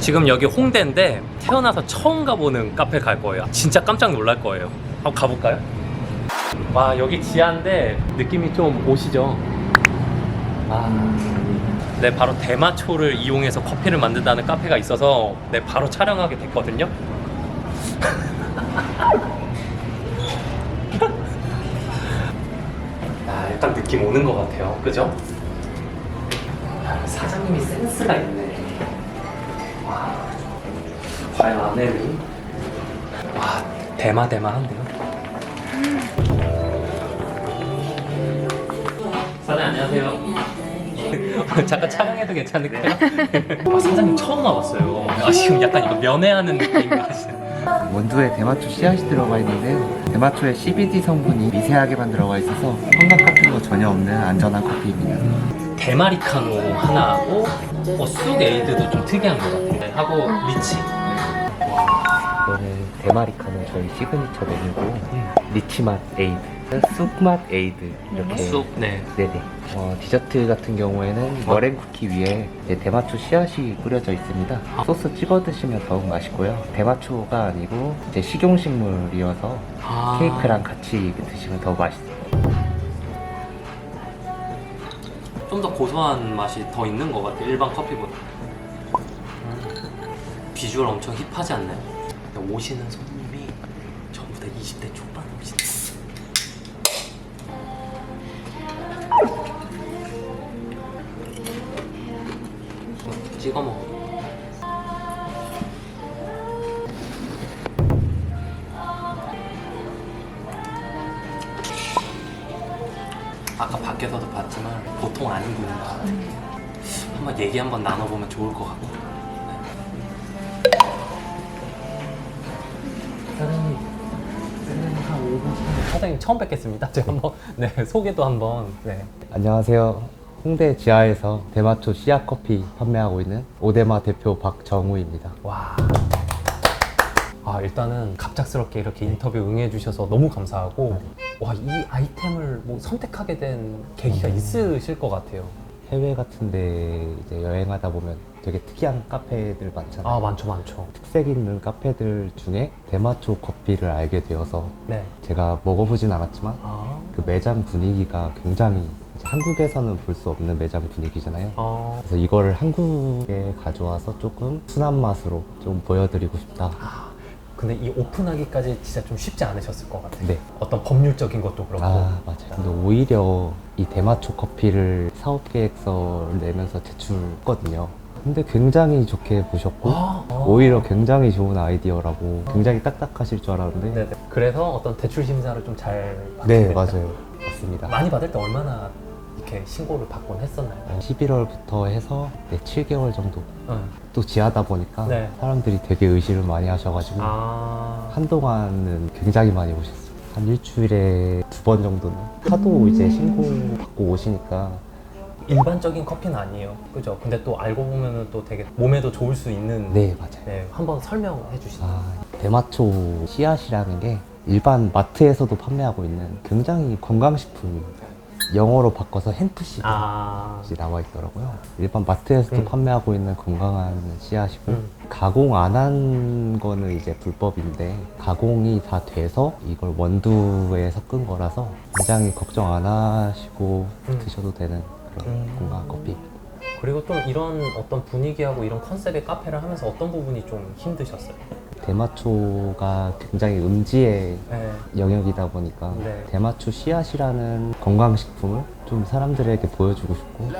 지금 여기 홍대인데 태어나서 처음 가보는 카페 갈 거예요. 진짜 깜짝 놀랄 거예요. 한번 가볼까요? 와 여기 지하인데 느낌이 좀 오시죠? 아, 네 바로 대마초를 이용해서 커피를 만든다는 카페가 있어서 네 바로 촬영하게 됐거든요. 아, 일단 느낌 오는 것 같아요. 그죠? 아, 사장님이 센스가 있네. 과연 안에는 와 대마대마한데요. 사장님 안녕하세요. 잠깐 촬영해도 괜찮을까요? 아, 사장님 처음 나왔어요. 아, 지금 약간 이거 면회하는 느낌 같으시네. 원두에 대마초 씨앗이 들어가 있는데요. 대마초에 CBD 성분이 미세하게 만 들어가 있어서 환각 같은 거 전혀 없는 안전한 커피입니다. 데마리카노 하나 하고 어, 쑥 에이드도 좀 특이한 것 같아요. 네, 하고 리치. 이거는 대마리카노 저희 시그니처 메뉴고 리치맛 에이드, 쑥맛 에이드 이렇게 쑥, 네. 네네. 어, 디저트 같은 경우에는 머랭 쿠키 위에 이제 대마초 씨앗이 뿌려져 있습니다. 소스 찍어 드시면 더욱 맛있고요. 대마초가 아니고 이제 식용식물이어서 아. 케이크랑 같이 드시면 더 맛있어요. 좀 더 고소한 맛이 더 있는 것 같아요. 일반 커피보다. 비주얼 엄청 힙하지 않나요? 근데 오시는 손님이 전부 다 20대 초반 오시네. 찍어 먹어. 아까 밖에서도 봤지만 보통 아닌 분인 것 같아요. 한번 얘기 한번 나눠보면 좋을 것 같고. 사장님 처음 뵙겠습니다. 제가 한번 네, 소개도 한번. 네. 안녕하세요. 홍대 지하에서 대마초 씨앗 커피 판매하고 있는 오데마 대표 박정우입니다. 와. 아, 일단은 갑작스럽게 이렇게 인터뷰 응해 주셔서 너무 감사하고, 와, 이 아이템을 뭐 선택하게 된 계기가 있으실 것 같아요. 해외 같은데 이제 여행하다 보면 되게 특이한 카페들 많잖아요. 아, 많죠, 많죠. 특색 있는 카페들 중에 대마초 커피를 알게 되어서 네. 제가 먹어보진 않았지만 아, 그 매장 분위기가 굉장히 한국에서는 볼 수 없는 매장 분위기잖아요. 어, 그래서 이거를 한국에 가져와서 조금 순한 맛으로 좀 보여드리고 싶다. 근데 이 오픈하기까지 진짜 좀 쉽지 않으셨을 것 같아요. 네. 어떤 법률적인 것도 그렇고. 아 맞아요. 근데 오히려 이 대마초 커피를 사업 계획서를 내면서 제출했거든요. 근데 굉장히 좋게 보셨고 아, 아. 오히려 굉장히 좋은 아이디어라고 굉장히 딱딱하실 줄 알았는데 네네. 그래서 어떤 대출 심사를 좀 잘 네. 맞아요 맞습니다. 많이 받을 때 얼마나 이렇게 신고를 받곤 했었나요? 어, 11월부터 해서 네, 7개월 정도 응. 또 지하다 보니까 네. 사람들이 되게 의심을 많이 하셔가지고 아. 한동안은 굉장히 많이 오셨어요. 한 일주일에 두 번 정도는 하도 이제 신고 받고 오시니까 일반적인 커피는 아니에요. 그죠? 근데 또 알고 보면은 또 되게 몸에도 좋을 수 있는. 네 맞아요. 네, 한번 설명해 주시죠. 아, 대마초 씨앗이라는 게 일반 마트에서도 판매하고 있는 굉장히 건강식품입니다. 영어로 바꿔서 햄프시드 아. 나와 있더라고요. 일반 마트에서도 음. 판매하고 있는 건강한 씨앗이고 음. 가공 안 한 거는 이제 불법인데 가공이 다 돼서 이걸 원두에 섞은 거라서 굉장히 걱정 안 하시고 음. 드셔도 되는 그런 음. 커피. 그리고 좀 이런 어떤 분위기하고 이런 컨셉의 카페를 하면서 어떤 부분이 좀 힘드셨어요? 대마초가 굉장히 음지의 네. 영역이다 보니까 네. 대마초 씨앗이라는 건강식품을 좀 사람들에게 보여주고 싶고.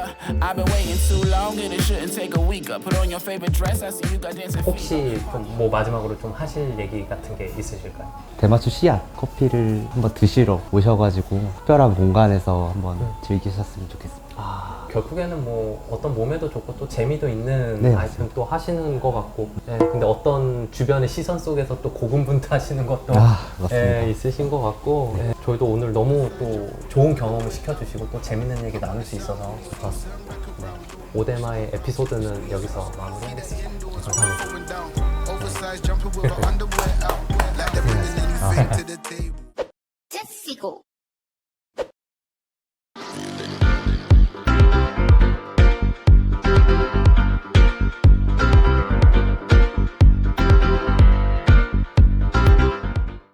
혹시 좀 뭐 마지막으로 좀 하실 얘기 같은 게 있으실까요? 대마초 씨앗 커피를 한번 드시러 오셔가지고 특별한 공간에서 한번 네. 즐기셨으면 좋겠습니다. 아, 결국에는 뭐 어떤 몸에도 좋고 또 재미도 있는 네, 아이템 또 하시는 것 같고 예, 근데 어떤 주변의 시선 속에서 또 고군분투하시는 것도 아 맞습니다. 예, 있으신 것 같고 예, 저희도 오늘 너무 또 좋은 경험을 시켜주시고 또 재밌는 얘기 나눌 수 있어서 좋았습니다 네. 오데마의 에피소드는 여기서 마무리하겠습니다 감사합니다 Oversized jumper with her underwear out. Like the feminine seat to the table.